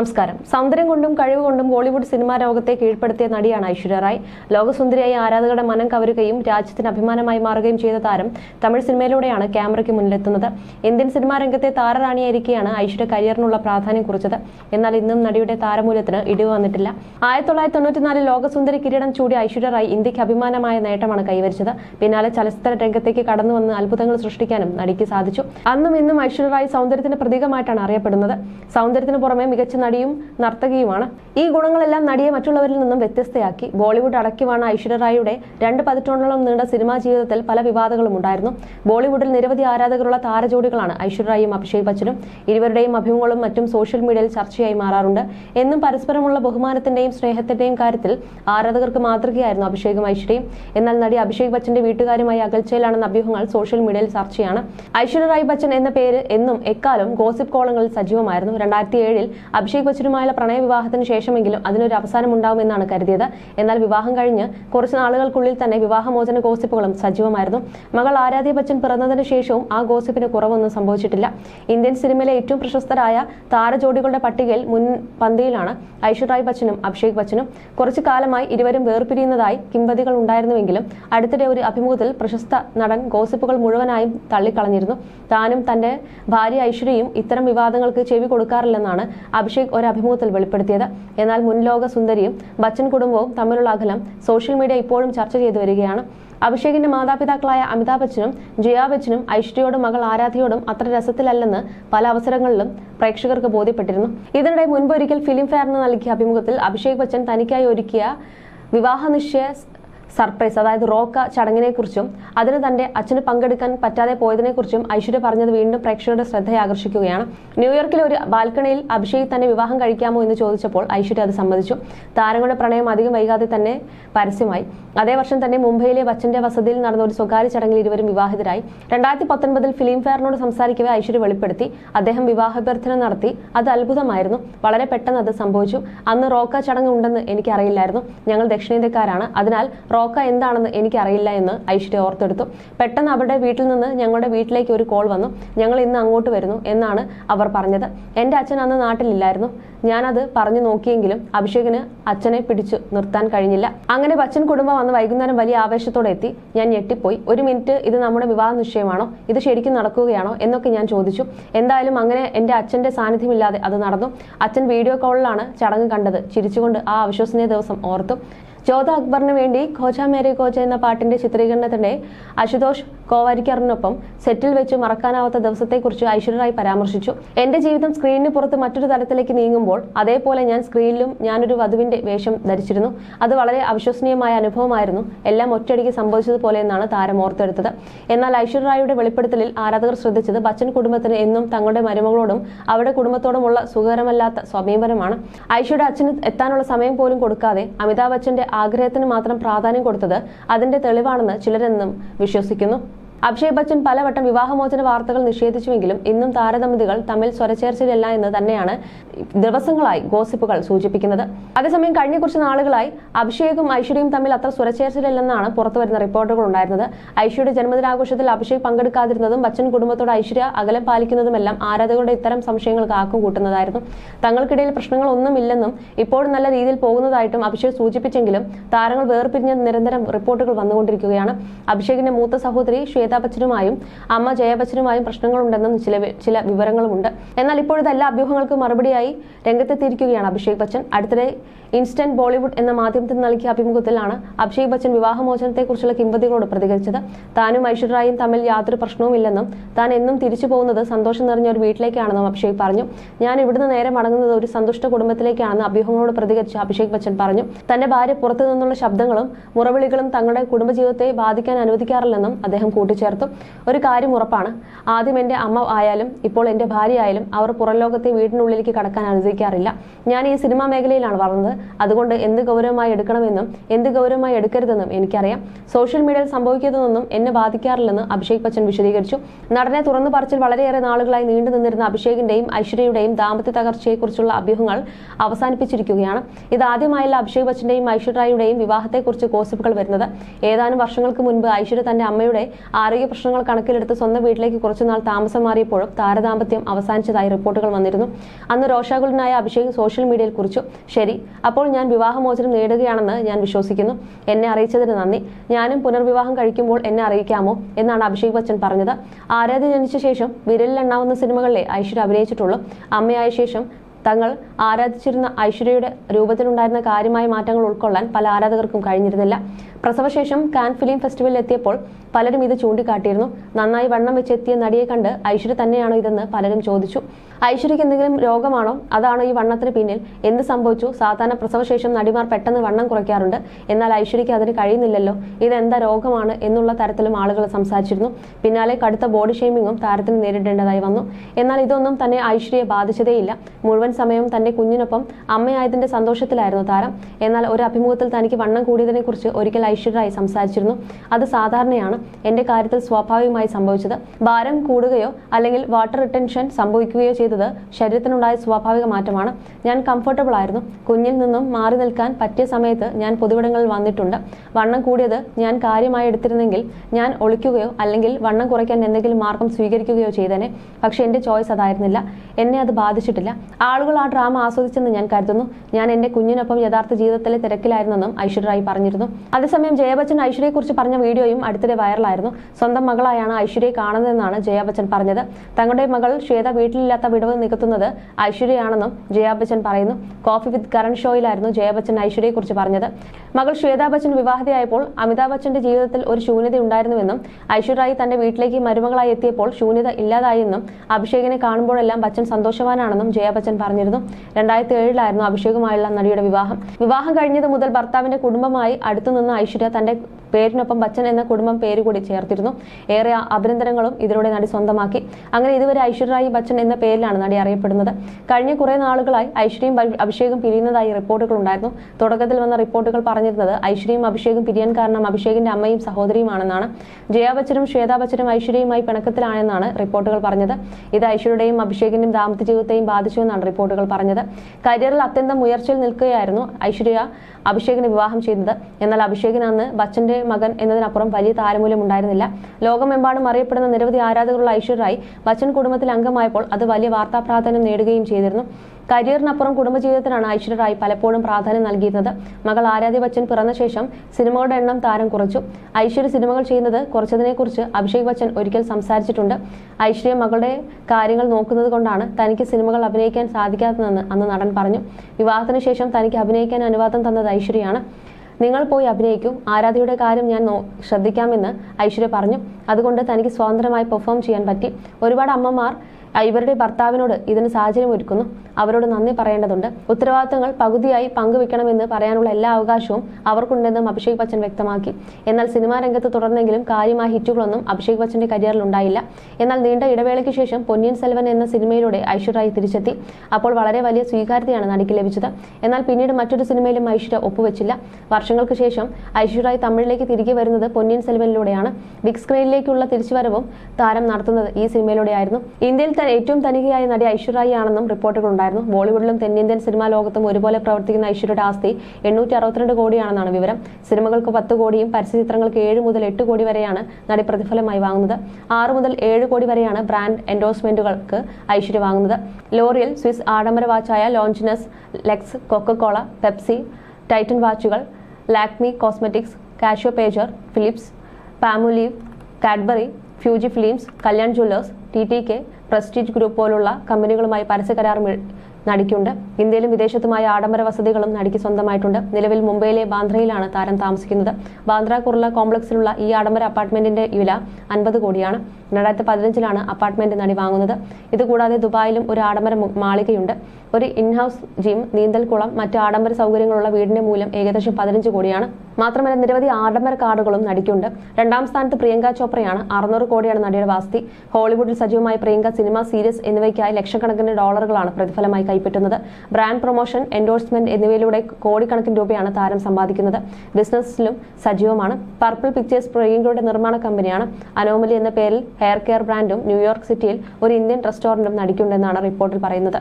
നമസ്കാരം. സൗന്ദര്യം കൊണ്ടും കഴിവ് കൊണ്ടും ബോളിവുഡ് സിനിമാ ലോകത്തെ കീഴ്പ്പെടുത്തിയ നടിയാണ് ഐശ്വര്യ റായ്. ലോകസുന്ദരിയായി ആരാധകരുടെ മനം കവരുകയും രാജ്യത്തിന് അഭിമാനമായി മാറുകയും ചെയ്ത താരം തമിഴ് സിനിമയിലൂടെയാണ് ക്യാമറയ്ക്ക് മുന്നിലെത്തുന്നത്. ഇന്ത്യൻ സിനിമാ രംഗത്തെ താരറാണിയായിരിക്കെയാണ് ഐശ്വര്യ കരിയറിനുള്ള പ്രാധാന്യം കുറിച്ചത്. എന്നാൽ ഇന്നും നടിയുടെ താരമൂല്യത്തിന് ഇടിവ് വന്നിട്ടില്ല. ആയിരത്തി തൊള്ളായിരത്തി തൊണ്ണൂറ്റിനാലിൽ ലോകസുന്ദരി കിരീടം ചൂടിയ ഐശ്വര്യ റായ് ഇന്ത്യയ്ക്ക് അഭിമാനമായ നേട്ടമാണ് കൈവരിച്ചത്. പിന്നാലെ ചലച്ചിത്ര രംഗത്തേക്ക് കടന്നു വന്ന് അത്ഭുതങ്ങൾ സൃഷ്ടിക്കാനും നടിക്ക് സാധിച്ചു. അന്നും ഇന്നും ഐശ്വര്യ റായ് സൗന്ദര്യത്തിന്റെ പ്രതീകമായിട്ടാണ് അറിയപ്പെടുന്നത്. സൗന്ദര്യത്തിന് പുറമെ മികച്ച നടിയും നർത്തകിയുമാണ്. ഈ ഗുണങ്ങളെല്ലാം നടിയെ മറ്റുള്ളവരിൽ നിന്നും വ്യത്യസ്തയാക്കി. ബോളിവുഡ് അടക്കിവാണ ഐശ്വര്യ റായിയുടെ രണ്ട് പതിറ്റാണ്ടോളം നീണ്ട സിനിമാ ജീവിതത്തിൽ പല വിവാദങ്ങളും ഉണ്ടായിരുന്നു. ബോളിവുഡിൽ നിരവധി ആരാധകരുള്ള താരജോഡികളാണ് ഐശ്വര്യ റായിയും അഭിഷേക് ബച്ചനും. ഇരുവരുടെയും അഭിമുഖങ്ങളും മറ്റും സോഷ്യൽ മീഡിയയിൽ ചർച്ചയായി മാറാറുണ്ട്. എന്നും പരസ്പരമുള്ള ബഹുമാനത്തിന്റെയും സ്നേഹത്തിന്റെയും കാര്യത്തിൽ ആരാധകർക്ക് മാതൃകയായിരുന്നു അഭിഷേകും ഐശ്വര്യയും. എന്നാൽ നടി അഭിഷേക് ബച്ചന്റെ വീട്ടുകാരുമായി അകൽച്ചയിലാണെന്ന അഭ്യൂഹങ്ങൾ സോഷ്യൽ മീഡിയയിൽ ചർച്ചയാണ്. ഐശ്വര്യ റായ് ബച്ചൻ എന്ന പേര് എന്നും എക്കാലം ഗോസിപ്പ് കോളങ്ങളിൽ സജീവമായിരുന്നു. രണ്ടായിരത്തി ഏഴിൽ അഭിഷേക് ബച്ചനുമായുള്ള പ്രണയവിവാഹത്തിന് ശേഷമെങ്കിലും അതിനൊരു അവസാനം ഉണ്ടാവുമെന്നാണ് കരുതിയത്. എന്നാൽ വിവാഹം കഴിഞ്ഞ് കുറച്ച് നാളുകൾക്കുള്ളിൽ തന്നെ വിവാഹമോചന ഗോസിപ്പുകളും സജീവമായിരുന്നു. മകൾ ആരാധ്യ ബച്ചൻ പിറന്നതിന് ശേഷവും ആ ഗോസിപ്പിന് കുറവൊന്നും സംഭവിച്ചിട്ടില്ല. ഇന്ത്യൻ സിനിമയിലെ ഏറ്റവും പ്രശസ്തരായ താരജോഡികളുടെ പട്ടികയിൽ മുൻപന്തിയിലാണ് ഐശ്വര്യ റായ് ബച്ചനും അഭിഷേക് ബച്ചനും. കുറച്ചു കാലമായി ഇരുവരും വേർപിരിയുന്നതായി കിംവദികൾ ഉണ്ടായിരുന്നുവെങ്കിലും അടുത്തിടെ ഒരു അഭിമുഖത്തിൽ പ്രശസ്ത നടൻ ഗോസിപ്പുകൾ മുഴുവനായും തള്ളിക്കളഞ്ഞിരുന്നു. താനും തന്റെ ഭാര്യ ഐശ്വര്യയും ഇത്തരം വിവാദങ്ങൾക്ക് ചെവി കൊടുക്കാറില്ലെന്നാണ് അഭിഷേക് ഒരു അഭിമുഖത്തിൽ വെളിപ്പെടുത്തിയത്. എന്നാൽ മുൻലോക സുന്ദരിയും ബച്ചൻ കുടുംബവും തമ്മിലുള്ള അകലം സോഷ്യൽ മീഡിയ ഇപ്പോഴും ചർച്ച ചെയ്തു വരികയാണ്. അഭിഷേകിന്റെ മാതാപിതാക്കളായ അമിതാഭ് ബച്ചനും ജയാ ബച്ചനും ഐശ്വര്യയോടും മകൾ ആരാധ്യയോടും അത്ര രസത്തിലല്ലെന്ന് പല അവസരങ്ങളിലും പ്രേക്ഷകർക്ക് ബോധ്യപ്പെട്ടിരുന്നു. ഇതിനിടെ മുൻപൊരിക്കൽ ഫിലിം ഫെയറിന് നൽകിയ അഭിമുഖത്തിൽ അഭിഷേക് ബച്ചൻ തനിക്കായി ഒരുക്കിയ വിവാഹ നിശ്ചയ സർപ്രൈസ് അതായത് റോക്ക ചടങ്ങിനെക്കുറിച്ചും അതിന് തന്റെ അച്ഛന് പങ്കെടുക്കാൻ പറ്റാതെ പോയതിനെക്കുറിച്ചും ഐശ്വര്യ പറഞ്ഞത് വീണ്ടും പ്രേക്ഷകരുടെ ശ്രദ്ധയാകർഷിക്കുകയാണ് ന്യൂയോർക്കിലെ ഒരു ബാൽക്കണിയിൽ അഭിഷേക് തന്നെ വിവാഹം കഴിക്കാമോ എന്ന് ചോദിച്ചപ്പോൾ ഐശ്വര്യ അത് സമ്മതിച്ചു. താരങ്ങളുടെ പ്രണയം അധികം വൈകാതെ തന്നെ പരസ്യമായി. അതേ വർഷം തന്നെ മുംബൈയിലെ ബച്ചന്റെ വസതിയിൽ നടന്ന ഒരു സ്വകാര്യ ചടങ്ങിൽ ഇരുവരും വിവാഹിതരായി. രണ്ടായിരത്തി പത്തൊൻപതിൽ ഫിലിം ഫെയറിനോട് സംസാരിക്കവേ ഐശ്വര്യ വെളിപ്പെടുത്തി. അദ്ദേഹം വിവാഹാഭ്യർത്ഥന നടത്തി. അത് അത്ഭുതമായിരുന്നു. വളരെ പെട്ടെന്ന് അത് സംഭവിച്ചു. അന്ന് റോക്ക ചടങ്ങ് ഉണ്ടെന്ന് എനിക്കറിയില്ലായിരുന്നു. ഞങ്ങൾ ദക്ഷിണേന്ത്യക്കാരാണ്. അതിനാൽ റോക്ക എന്താണെന്ന് എനിക്കറിയില്ല എന്ന് ഐശ്വര്യ ഓർത്തെടുത്തു. പെട്ടെന്ന് അവരുടെ വീട്ടിൽ നിന്ന് ഞങ്ങളുടെ വീട്ടിലേക്ക് ഒരു കോൾ വന്നു. ഞങ്ങൾ ഇന്ന് അങ്ങോട്ട് വരുന്നു എന്നാണ് അവർ പറഞ്ഞത്. എന്റെ അച്ഛൻ അന്ന് നാട്ടിലില്ലായിരുന്നു. ഞാനത് പറഞ്ഞു നോക്കിയെങ്കിലും അഭിഷേകിന് അച്ഛനെ പിടിച്ചു നിർത്താൻ കഴിഞ്ഞില്ല. അങ്ങനെ ബച്ചൻ കുടുംബം വന്ന് വൈകുന്നേരം വലിയ ആവേശത്തോടെ എത്തി. ഞാൻ ഞെട്ടിപ്പോയി. ഒരു മിനിറ്റ് ഇത് നമ്മുടെ വിവാഹ നിശ്ചയമാണോ? ഇത് ശരിക്കും നടക്കുകയാണോ എന്നൊക്കെ ഞാൻ ചോദിച്ചു. എന്തായാലും അങ്ങനെ എന്റെ അച്ഛന്റെ സാന്നിധ്യമില്ലാതെ അത് നടന്നു. അച്ഛൻ വീഡിയോ കോളിലാണ് ചടങ്ങ് കണ്ടത്. ചിരിച്ചുകൊണ്ട് ആ അവിശ്വസനീയ ദിവസം ഓർത്തു. ജോധ അക്ബറിന് വേണ്ടി ഖോജ മേരി ഖോജ എന്ന പാട്ടിന്റെ ചിത്രീകരണത്തിന്റെ അശുതോഷ് കോവാരിക്കറിനൊപ്പം സെറ്റിൽ വെച്ച് മറക്കാനാവാത്ത ദിവസത്തെക്കുറിച്ച് ഐശ്വര്യറായി പരാമർശിച്ചു. എന്റെ ജീവിതം സ്ക്രീനിന് പുറത്ത് മറ്റൊരു തലത്തിലേക്ക് നീങ്ങുമ്പോൾ അതേപോലെ ഞാൻ സ്ക്രീനിലും ഞാനൊരു വധുവിന്റെ വേഷം ധരിച്ചിരുന്നു. അത് വളരെ അവിശ്വസനീയമായ അനുഭവമായിരുന്നു. എല്ലാം ഒറ്റയടിക്ക് സംഭവിച്ചതുപോലെ എന്നാണ് താരം ഓർത്തെടുത്തത്. എന്നാൽ ഐശ്വര്യറായുടെ വെളിപ്പെടുത്തലിൽ ആരാധകർ ശ്രദ്ധിച്ചത് ബച്ചൻ കുടുംബത്തിന് എന്നും തങ്ങളുടെ മരുമകളോടും അവരുടെ കുടുംബത്തോടുമുള്ള സുഖകരമല്ലാത്ത സമീപനമാണ് ഐശ്വര്യ അച്ഛന് എത്താനുള്ള സമയം പോലും കൊടുക്കാതെ അമിതാഭ് ബച്ചന്റെ ആഗ്രഹത്തിന് മാത്രം പ്രാധാന്യം കൊടുത്തത് അതിന്റെ തെളിവാണെന്ന് ചിലരെന്നും വിശ്വസിക്കുന്നു അഭിഷേക് ബച്ചൻ പലവട്ടം വിവാഹമോചന വാർത്തകൾ നിഷേധിച്ചുവെങ്കിലും ഇന്നും താരദമ്പതികൾ തമ്മിൽ സ്വരചേർച്ചയിലല്ല എന്ന് തന്നെയാണ് ദിവസങ്ങളായി ഗോസിപ്പുകൾ സൂചിപ്പിക്കുന്നത്. അതേസമയം കഴിഞ്ഞ കുറച്ച് നാളുകളായി അഭിഷേകും ഐശ്വര്യയും തമ്മിൽ അത്ര സ്വരചേർച്ചയിലല്ലെന്നാണ് പുറത്തുവരുന്ന റിപ്പോർട്ടുകൾ ഉണ്ടായിരുന്നത്. ഐശ്വര്യയുടെ ജന്മദിനാഘോഷത്തിൽ അഭിഷേക് പങ്കെടുക്കാതിരുന്നതും ബച്ചൻ കുടുംബത്തോട് ഐശ്വര്യ അകലം പാലിക്കുന്നതുമെല്ലാം ആരാധകരുടെ ഇത്തരം സംശയങ്ങൾക്ക് ആക്കം കൂട്ടുന്നതായിരുന്നു. തങ്ങൾക്കിടയിൽ പ്രശ്നങ്ങളൊന്നുമില്ലെന്നും ഇപ്പോഴും നല്ല രീതിയിൽ പോകുന്നതായിട്ടും അഭിഷേക് സൂചിപ്പിച്ചെങ്കിലും താരങ്ങൾ വേർപിരിഞ്ഞ നിരന്തരം റിപ്പോർട്ടുകൾ വന്നുകൊണ്ടിരിക്കുകയാണ്. അഭിഷേകിന്റെ മൂത്ത സഹോദരി ബച്ചനുമായും അമ്മ ജയ ബച്ചനുമായും പ്രശ്നങ്ങളുണ്ടെന്നും ചില ചില വിവരങ്ങളുമുണ്ട്. എന്നാൽ ഇപ്പോഴത്തെ എല്ലാ അഭ്യൂഹങ്ങൾക്കും മറുപടിയായി രംഗത്തെത്തിയിരിക്കുകയാണ് അഭിഷേക് ബച്ചൻ. അടുത്തിടെ ഇൻസ്റ്റന്റ് ബോളിവുഡ് എന്ന മാധ്യമത്തിന് നൽകിയ അഭിമുഖത്തിലാണ് അഭിഷേക് ബച്ചൻ വിവാഹമോചനത്തെക്കുറിച്ചുള്ള കിംവദികളോട് പ്രതികരിച്ചത്. താനും ഐശ്വര്യയും തമ്മിൽ യാതൊരു പ്രശ്നവുമില്ലെന്നും താൻ എന്നും തിരിച്ചു പോകുന്നത് സന്തോഷം നിറഞ്ഞ ഒരു വീട്ടിലേക്കാണെന്നും അഭിഷേക് പറഞ്ഞു. ഞാൻ ഇവിടുന്ന് നേരെ മടങ്ങുന്നത് ഒരു സന്തുഷ്ട കുടുംബത്തിലേക്കാണെന്ന് അഭ്യൂഹങ്ങളോട് പ്രതികരിച്ച് അഭിഷേക് ബച്ചൻ പറഞ്ഞു. തന്റെ ഭാര്യ പുറത്തു നിന്നുള്ള ശബ്ദങ്ങളും മുറവിളികളും തങ്ങളുടെ കുടുംബജീവിതത്തെ ബാധിക്കാൻ അനുവദിക്കാറില്ലെന്നും അദ്ദേഹം കൂട്ടിച്ചേർത്തു. ഒരു കാര്യം ഉറപ്പാണ്. ആദ്യം എന്റെ അമ്മ ആയാലും ഇപ്പോൾ എന്റെ ഭാര്യ ആയാലും അവർ പുറം ലോകത്തെ വീടിനുള്ളിലേക്ക് കടക്കാൻ അനുവദിക്കാറില്ല. ഞാൻ ഈ സിനിമാ മേഖലയിലാണ് വളർന്നത്. അതുകൊണ്ട് എന്ത് ഗൗരവമായി എടുക്കണമെന്നും എന്ത് ഗൗരവമായി എടുക്കരുതെന്നും എനിക്കറിയാം. സോഷ്യൽ മീഡിയയിൽ സംഭവിക്കുന്നതൊന്നും എന്നെ ബാധിക്കാറില്ലെന്ന് അഭിഷേക് ബച്ചൻ വിശദീകരിച്ചു. നടനെ തുറന്നു പറച്ചിൽ വളരെയേറെ നാളുകളായി നീണ്ടു നിന്നിരുന്ന അഭിഷേകിന്റെയും ഐശ്വര്യയുടെയും ദാമ്പത്യ തകർച്ചയെക്കുറിച്ചുള്ള അഭ്യൂഹങ്ങൾ അവസാനിപ്പിച്ചിരിക്കുകയാണ്. ഇതാദ്യമായല്ല അഭിഷേക് ബച്ചന്റെയും ഐശ്വര്യയുടെയും വിവാഹത്തെക്കുറിച്ച് ഗോസിപ്പുകൾ വരുന്നത്. ഏതാനും വർഷങ്ങൾക്ക് മുൻപ് ഐശ്വര്യ തന്റെ അമ്മയുടെ ആരോഗ്യ പ്രശ്നങ്ങൾ കണക്കിലെടുത്ത് സ്വന്തം വീട്ടിലേക്ക് കുറച്ചുനാൾ താമസം മാറിയപ്പോഴും താരദാമ്പത്യം അവസാനിച്ചതായി റിപ്പോർട്ടുകൾ വന്നിരുന്നു. അന്ന് രോഷാകുലനായ അഭിഷേക് സോഷ്യൽ മീഡിയയിൽ കുറിച്ചു. ശരി അപ്പോൾ ഞാൻ വിവാഹമോചനം നേടുകയാണെന്ന് ഞാൻ വിശ്വസിക്കുന്നു. എന്നെ അറിയിച്ചതിന് നന്ദി. ഞാനും പുനർവിവാഹം കഴിക്കുമ്പോൾ എന്നെ അറിയിക്കാമോ? എന്നാണ് അഭിഷേക് ബച്ചൻ പറഞ്ഞത്. ആരാധ്യ ജനിച്ച ശേഷം വിരലിലെണ്ണാവുന്ന സിനിമകളിലെ ഐശ്വര്യ അഭിനയിച്ചിട്ടുള്ളൂ. അമ്മയായ ശേഷം തങ്ങൾ ആരാധിച്ചിരുന്ന ഐശ്വര്യയുടെ രൂപത്തിലുണ്ടായിരുന്ന കാര്യമായ മാറ്റങ്ങൾ ഉൾക്കൊള്ളാൻ പല ആരാധകർക്കും കഴിഞ്ഞിരുന്നില്ല. പ്രസവശേഷം കാൻ ഫിലിം ഫെസ്റ്റിവലിൽ എത്തിയപ്പോൾ പലരും ഇത് ചൂണ്ടിക്കാട്ടിയിരുന്നു. നന്നായി വണ്ണം വെച്ചെത്തിയ നടിയെ കണ്ട് ഐശ്വര്യ തന്നെയാണോ ഇതെന്ന് പലരും ചോദിച്ചു. ഐശ്വര്യക്ക് എന്തെങ്കിലും രോഗമാണോ? അതാണോ ഈ വണ്ണത്തിന് പിന്നിൽ? എന്ത് സംഭവിച്ചു? സാധാരണ പ്രസവശേഷം നടിമാർ പെട്ടെന്ന് വണ്ണം കുറയ്ക്കാറുണ്ട്. എന്നാൽ ഐശ്വര്യക്ക് അതിന് കഴിയുന്നില്ലല്ലോ. ഇതെന്താ രോഗമാണ് എന്നുള്ള തരത്തിലും ആളുകൾ സംസാരിച്ചിരുന്നു. പിന്നാലെ കടുത്ത ബോഡി ഷെയ്മിങ്ങും താരത്തിന് നേരിടേണ്ടതായി വന്നു. എന്നാൽ ഇതൊന്നും തന്നെ ഐശ്വര്യയെ ബാധിച്ചതേയില്ല. മുഴുവൻ സമയവും തന്റെ കുഞ്ഞിനൊപ്പം അമ്മയായതിന്റെ സന്തോഷത്തിലായിരുന്നു താരം. എന്നാൽ ഒരു അഭിമുഖത്തിൽ തനിക്ക് വണ്ണം കൂടിയതിനെ കുറിച്ച് ഒരിക്കൽ ഐശ്വര്യരായി സംസാരിച്ചിരുന്നു. അത് സാധാരണയാണ്. എന്റെ കാര്യത്തിൽ സ്വാഭാവികമായി സംഭവിച്ചത്. ഭാരം കൂടുകയോ അല്ലെങ്കിൽ വാട്ടർ റിട്ടൻഷൻ സംഭവിക്കുകയോ ചെയ്തത് ശരീരത്തിനുണ്ടായ സ്വാഭാവിക മാറ്റമാണ്. ഞാൻ കംഫർട്ടബിൾ ആയിരുന്നു. കുഞ്ഞിൽ നിന്നും മാറി നിൽക്കാൻ പറ്റിയ സമയത്ത് ഞാൻ പൊതുവിടങ്ങളിൽ വന്നിട്ടുണ്ട്. വണ്ണം കൂടിയത് ഞാൻ കാര്യമായി എടുത്തിരുന്നെങ്കിൽ ഞാൻ ഒളിക്കുകയോ അല്ലെങ്കിൽ വണ്ണം കുറയ്ക്കാൻ എന്തെങ്കിലും മാർഗം സ്വീകരിക്കുകയോ ചെയ്തേനെ. പക്ഷെ എന്റെ ചോയ്സ് അതായിരുന്നില്ല. എന്നെ അത് ബാധിച്ചിട്ടില്ല. ആളുകൾ ആ ഡ്രാമ ആസ്വദിച്ചെന്ന് ഞാൻ കരുതുന്നു. ഞാൻ എന്റെ കുഞ്ഞിനൊപ്പം യഥാർത്ഥ ജീവിതത്തിലെ തിരക്കിലായിരുന്നെന്നും ഐശ്വര്യ പറഞ്ഞിരുന്നു. അതേസമയം ജയബച്ചൻ ഐശ്വര്യയെക്കുറിച്ച് പറഞ്ഞ വീഡിയോയും അടുത്തിടെ വൈറലായിരുന്നു. സ്വന്തം മകളായാണ് ഐശ്വര്യയെ കാണുന്നതെന്നാണ് ജയാബച്ചൻ പറഞ്ഞത്. തങ്ങളുടെ മകൾ ശ്വേത വീട്ടിലില്ലാത്ത വിടവ് നികത്തുന്നത് ഐശ്വര്യയാണെന്നും ജയാബച്ചൻ പറയുന്നു. കോഫി വിത്ത് കരൺ ഷോയിലായിരുന്നു ജയബച്ചൻ ഐശ്വര്യയെ കുറിച്ച് പറഞ്ഞത്. മകൾ ശ്വേതാ ബച്ചൻ വിവാഹിതയായപ്പോൾ അമിതാഭ് ബച്ചന്റെ ജീവിതത്തിൽ ഒരു ശൂന്യത ഉണ്ടായിരുന്നുവെന്നും ഐശ്വര്യായി തന്റെ വീട്ടിലേക്ക് മരുമകളായി എത്തിയപ്പോൾ ശൂന്യത ഇല്ലാതായെന്നും അഭിഷേകിനെ കാണുമ്പോഴെല്ലാം ബച്ചൻ സന്തോഷവാനാണെന്നും ജയാബച്ചൻ പറഞ്ഞിരുന്നു. രണ്ടായിരത്തി ഏഴിലായിരുന്നു അഭിഷേകുമായുള്ള നടിയുടെ വിവാഹം. വിവാഹം കഴിഞ്ഞത് മുതൽ ഭർത്താവിന്റെ കുടുംബമായി അടുത്തുനിന്ന് ഐശ്വര്യ തന്റെ പേരിനൊപ്പം ബച്ചൻ എന്ന കുടുംബം പേര് കൂടി ചേർത്തിരുന്നു. ഏറെ അഭിനന്ദനങ്ങളും ഇതിലൂടെ നടി സ്വന്തമാക്കി. അങ്ങനെ ഇതുവരെ ഐശ്വര്യായി ബച്ചൻ എന്ന പേരിലാണ് നടി അറിയപ്പെടുന്നത്. കഴിഞ്ഞ കുറെ നാളുകളായി ഐശ്വര്യയും അഭിഷേകും പിരിയുന്നതായി റിപ്പോർട്ടുകൾ ഉണ്ടായിരുന്നു. തുടക്കത്തിൽ വന്ന റിപ്പോർട്ടുകൾ പറഞ്ഞിരുന്നത് ഐശ്വര്യയും അഭിഷേകും പിരിയാൻ കാരണം അഭിഷേകിന്റെ അമ്മയും സഹോദരിയുമാണെന്നാണ്. ജയാ ബച്ചനും ശ്വേതാ ബച്ചനും ഐശ്വര്യയുമായി പിണക്കത്തിലാണെന്നാണ് റിപ്പോർട്ടുകൾ പറഞ്ഞത്. ഇത് ഐശ്വര്യയുടെയും അഭിഷേകിന്റെയും ദാമ്പത്യ ജീവിതത്തെയും ബാധിച്ചുവെന്നാണ് റിപ്പോർട്ടുകൾ പറഞ്ഞത്. കരിയറിൽ അത്യന്തം ഉയർച്ചയിൽ നിൽക്കുകയായിരുന്നു ഐശ്വര്യ അഭിഷേകിനെ വിവാഹം ചെയ്തത്. എന്നാൽ അഭിഷേകിന് അന്ന് ബച്ചന്റെ മകൻ എന്നതിനപ്പുറം വലിയ താരമൂല്യം ഉണ്ടായിരുന്നില്ല. ലോകമെമ്പാടും അറിയപ്പെടുന്ന നിരവധി ആരാധകരുള്ള ഐശ്വര്യായി ബച്ചൻ കുടുംബത്തിൽ അംഗമായപ്പോൾ അത് വലിയ വാർത്താ പ്രാധാന്യം നേടുകയും ചെയ്തിരുന്നു. കരിയറിനപ്പുറം കുടുംബജീവിതത്തിനാണ് ഐശ്വര്യറായി പലപ്പോഴും പ്രാധാന്യം നൽകിയിരുന്നത്. മകൾ ആരാധ്യ ബച്ചൻ പിറന്ന ശേഷം സിനിമകളുടെ എണ്ണം താരം കുറച്ചു. ഐശ്വര്യ സിനിമകൾ ചെയ്യുന്നത് കുറച്ചതിനെക്കുറിച്ച് അഭിഷേക് ബച്ചൻ ഒരിക്കൽ സംസാരിച്ചിട്ടുണ്ട്. ഐശ്വര്യ മകളുടെ കാര്യങ്ങൾ നോക്കുന്നത് കൊണ്ടാണ് തനിക്ക് സിനിമകൾ അഭിനയിക്കാൻ സാധിക്കാത്തതെന്ന് അന്ന് നടൻ പറഞ്ഞു. വിവാഹത്തിന് ശേഷം തനിക്ക് അഭിനയിക്കാൻ അനുവാദം തന്നത് ഐശ്വര്യയാണ്. നിങ്ങൾ പോയി അഭിനയിക്കൂ. ആരാധ്യയുടെ കാര്യം ഞാൻ ശ്രദ്ധിക്കാമെന്ന് ഐശ്വര്യ പറഞ്ഞു. അതുകൊണ്ട് തനിക്ക് സ്വതന്ത്രമായി പെർഫോം ചെയ്യാൻ പറ്റി. ഒരുപാട് അമ്മമാർ ഇവരുടെ ഭർത്താവിനോട് ഇതിന് സാഹചര്യം ഒരുക്കുന്നു അവരോട് നന്ദി പറയേണ്ടതുണ്ട്. ഉത്തരവാദിത്തങ്ങൾ പകുതിയായി പങ്കുവെക്കണമെന്ന് പറയാനുള്ള എല്ലാ അവകാശവും അവർക്കുണ്ടെന്നും അഭിഷേക് ബച്ചൻ വ്യക്തമാക്കി. എന്നാൽ സിനിമാ രംഗത്ത് തുടർന്നെങ്കിലും കാര്യമായ ഹിറ്റുകളൊന്നും അഭിഷേക് ബച്ചന്റെ കരിയറിൽ ഉണ്ടായില്ല. എന്നാൽ നീണ്ട ഇടവേളയ്ക്ക് ശേഷം പൊന്നിയൻ സെൽവൻ എന്ന സിനിമയിലൂടെ ഐശ്വര്യായി തിരിച്ചെത്തി. അപ്പോൾ വളരെ വലിയ സ്വീകാര്യതയാണ് നടിക്ക് ലഭിച്ചത്. എന്നാൽ പിന്നീട് മറ്റൊരു സിനിമയിലും ഐശ്വര്യ ഒപ്പുവെച്ചില്ല. വർഷങ്ങൾക്ക് ശേഷം ഐശ്വര്യായി തമിഴിലേക്ക് തിരികെ വരുന്നത് പൊന്നിയൻ സെൽവനിലൂടെയാണ്. ബിഗ് സ്ക്രീനിലേക്കുള്ള തിരിച്ചുവരവും താരം നടത്തുന്നത് ഈ സിനിമയിലൂടെയായിരുന്നു. ഇന്ത്യയിൽ ഏറ്റവും തനികയായ നടി ഐശ്വര്യായി ആണെന്നും റിപ്പോർട്ടുകൾ ഉണ്ടായിരുന്നു. ബോളിവുഡിലും തെന്നിന്ത്യൻ സിനിമാ ലോകത്തും ഒരുപോലെ പ്രവർത്തിക്കുന്ന ഐശ്വര്യയുടെ ആസ്തി എണ്ണൂറ്റി അറുപത്തിരണ്ട് കോടിയാണെന്നാണ് വിവരം. സിനിമകൾക്ക് പത്ത് കോടിയും പരസ്യചിത്രങ്ങൾക്ക് ഏഴ് മുതൽ എട്ട് കോടി വരെയാണ് നടി പ്രതിഫലമായി വാങ്ങുന്നത്. ആറ് മുതൽ ഏഴ് കോടി വരെയാണ് ബ്രാൻഡ് എൻഡോഴ്സ്മെന്റുകൾക്ക് ഐശ്വര്യ വാങ്ങുന്നത്. ലോറിയൽ സ്വിസ് ആഡംബര വാച്ചായ Longines Lux Coca Cola Pepsi Titan വാച്ചുകൾ Lakme cosmetics Casio pager Philips Palmolive Cadbury Fuji films Kalyan jewellers T T K Prestige group പോലുള്ള കമ്പനികളുമായി പരസ്യ കരാർ നടിക്കുണ്ട്. ഇന്ത്യയിലും വിദേശത്തുമായ ആഡംബര വസതികളും നടിക്ക് സ്വന്തമായിട്ടുണ്ട്. നിലവിൽ മുംബൈയിലെ ബാന്ദ്രയിലാണ് താരം താമസിക്കുന്നത്. ബാന്ദ്ര കുർള കോംപ്ലക്സിലുള്ള ഈ ആഡംബര അപ്പാർട്ട്മെന്റിന്റെ വില അൻപത് കോടിയാണ്. രണ്ടായിരത്തി പതിനഞ്ചിലാണ് അപ്പാർട്ട്മെന്റ് നടി വാങ്ങുന്നത്. ഇതുകൂടാതെ ദുബായിലും ഒരു ആഡംബര മാളികയുണ്ട്. ഒരു ഇൻഹൌസ് ജിം നീന്തൽക്കുളം മറ്റ് ആഡംബര സൗകര്യങ്ങളുള്ള വീടിന്റെ മൂല്യം ഏകദേശം പതിനഞ്ച് കോടിയാണ്. മാത്രമല്ല നിരവധി ആഡംബര കാർഡുകളും നടിക്കുണ്ട്. രണ്ടാം സ്ഥാനത്ത് പ്രിയങ്ക ചോപ്രയാണ്. അറുന്നൂറ് കോടിയാണ് നടിയുടെ വാസ്തി. ഹോളിവുഡിൽ സജീവമായ പ്രിയങ്ക സിനിമ സീരീസ് എന്നിവയ്ക്കായി ലക്ഷക്കണക്കിന് ഡോളറുകളാണ് പ്രതിഫലമായി കൈപ്പറ്റുന്നത് ബ്രാൻഡ് പ്രൊമോഷൻ എൻഡോഴ്സ്മെന്റ് എന്നിവയിലൂടെ കോടിക്കണക്കിന് രൂപയാണ് താരം സമ്പാദിക്കുന്നത്. ബിസിനസ്സിലും സജീവമാണ്. പർപ്പിൾ പിക്ചേഴ്സ് പ്രിയങ്കയുടെ നിർമ്മാണ കമ്പനിയാണ്. അനോമലി എന്ന പേരിൽ ഹെയർ കെയർ ബ്രാൻഡും ന്യൂയോർക്ക് സിറ്റിയിൽ ഒരു ഇന്ത്യൻ റെസ്റ്റോറന്റും നടിക്കുന്നുണ്ടെന്നാണ് റിപ്പോർട്ടിൽ പറയുന്നത്.